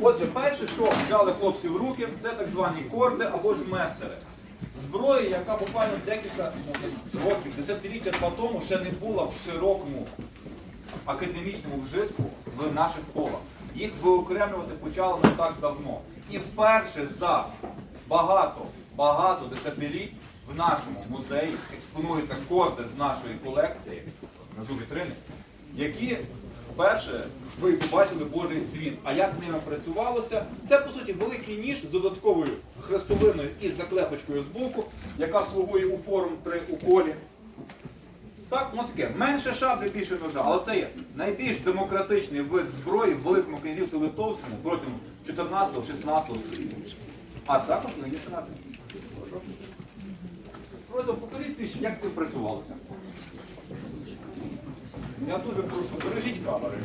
Отже, перше, що взяли хлопці в руки, це так звані корди або ж месери. Зброя, яка буквально декілька років, десятиліття по тому ще не була в широкому академічному вжитку в наших колах. Їх виокремлювати почали не так давно. І вперше за багато, багато десятиліть в нашому музеї експонуються корди з нашої колекції, внизу вітрини, які вперше ви побачили Божий світ. А як ними працювалося? Це, по суті, великий ніж з додатковою хрестовиною із заклепочкою з боку, яка слугує упором при уколі. Так, ну таке, менше шаблі, більше ножа, але це є найбільш демократичний вид зброї в Великому князівстві Литовському протягом 14-16 століття. А також на сенати. Просто покажіть як це працювалося. Я дуже прошу, бережіть камери.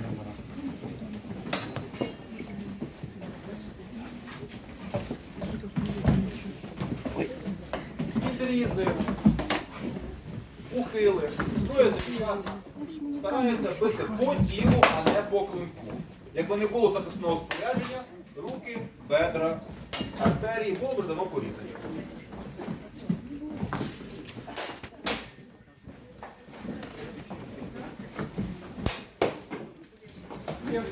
Підрізи, ухили, зброя делікатна, стараються бити по тілу, а не по клинку. Якби не було захисного спорядження, руки, бедра, артерії було б давно порізані. Як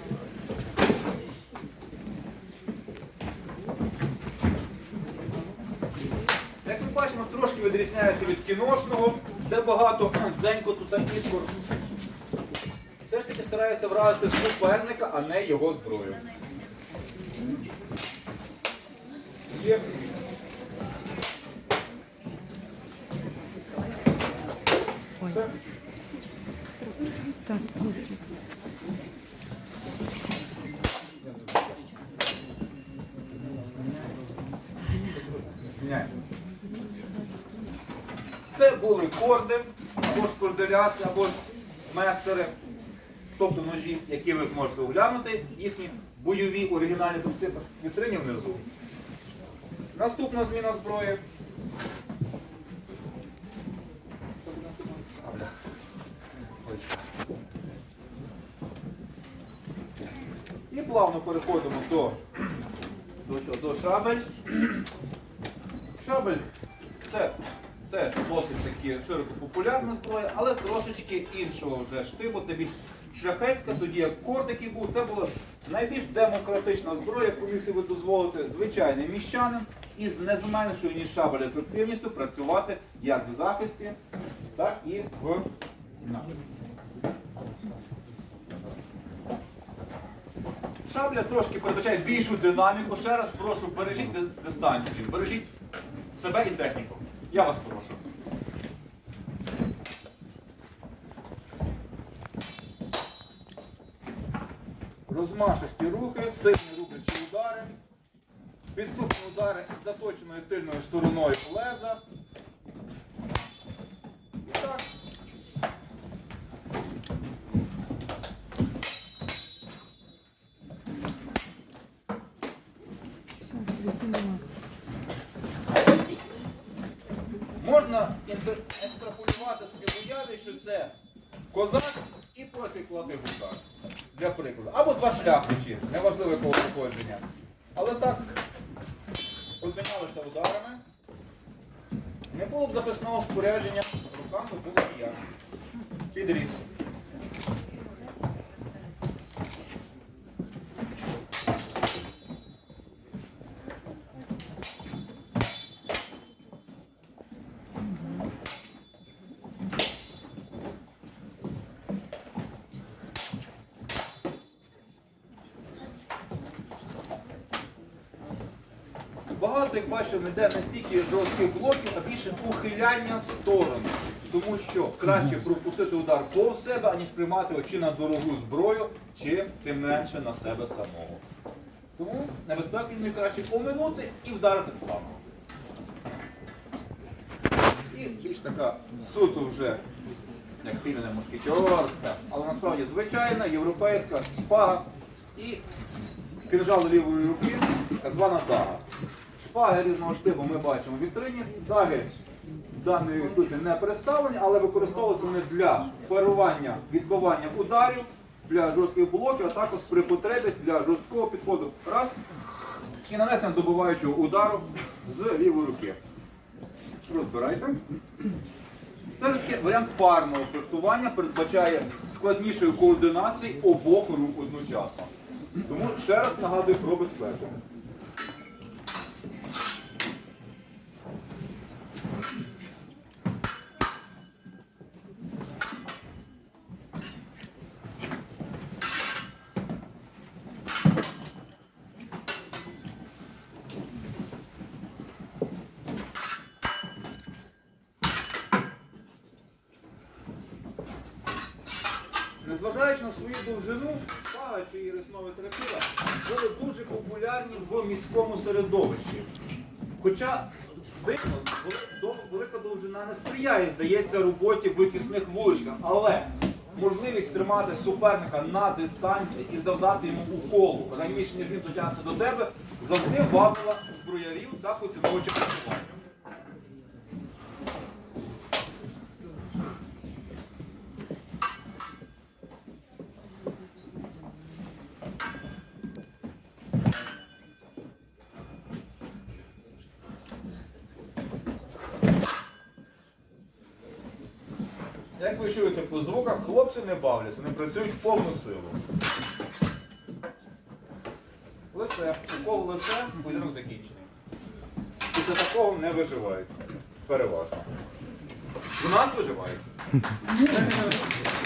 ми бачимо, трошки відрізняється від кіношного, де багато дзенько тут іскор. Все ж таки старається вразити суперника, а не його зброю. Є. Все. Міняємо. Це були корди, або ж корделяси, або ж месери, тобто ножі, які ви зможете оглянути, їхні бойові оригінальні тут вітрині внизу. Наступна зміна зброї. І плавно переходимо до, до, до шабель. Шабель це теж досить таки широко популярна зброя, але трошечки іншого вже штибу, це більш шляхетська, тоді як який був, це була найбільш демократична зброя, яку міг собі дозволити звичайний міщанин із не зменшою, ніж шабель ефективністю працювати як в захисті, так і в нападі. Шабля трошки передбачає більшу динаміку. Ще раз прошу, бережіть дистанцію, бережіть себе і техніку. Я вас прошу. Розмашисті рухи, сильні рублячі удари, підступні удари заточеною тильною стороною леза. Можна екстраполювати собі в що це козак і просить клади гусар. Для прикладу. Або два шляхтичі, неважливо якого походження. Але так, обмінялися ударами. Не було б записного спорядження, руками було ніяк. Підріз. Багато, як бачимо, йде не стільки жорстких блоків, а більше ухиляння в сторону. Тому що краще пропустити удар повз себе, аніж приймати очі на дорогу зброю, чи тим менше на себе самого. Тому небезпеку він краще поминути і вдарити сплавно. І більш така суто вже, як спільна мушкетерська, але насправді звичайна європейська шпага і кинжал лівої руки, так звана дага. Шпаги різного штибу ми бачимо в вітрині. Даги даної екскурсії не представлені, але використовуються вони для парування, відбивання ударів для жорстких блоків, а також при потребі для жорсткого підходу. Раз. І нанесення добиваючого удару з лівої руки. Розбирайте. Це варіант парного фехтування передбачає складнішої координації обох рук одночасно. Тому ще раз нагадую про безпеку. Незважаючи на свою довжину, пага чи її реснове терапія були дуже популярні в міському середовищі. Хоча велика довжина не сприяє, здається, роботі в тісних вуличках. Але можливість тримати суперника на дистанції і завдати йому уколу раніше, ніж він дотягнеться до тебе, завжди вабила зброярів та поціновувачів фехтування. Як ви чуєте по звуках, хлопці не бавляться, вони працюють в повну силу. Лице, укол лице, будинок закінчений. Після такого не виживають. Переважно. У нас виживають.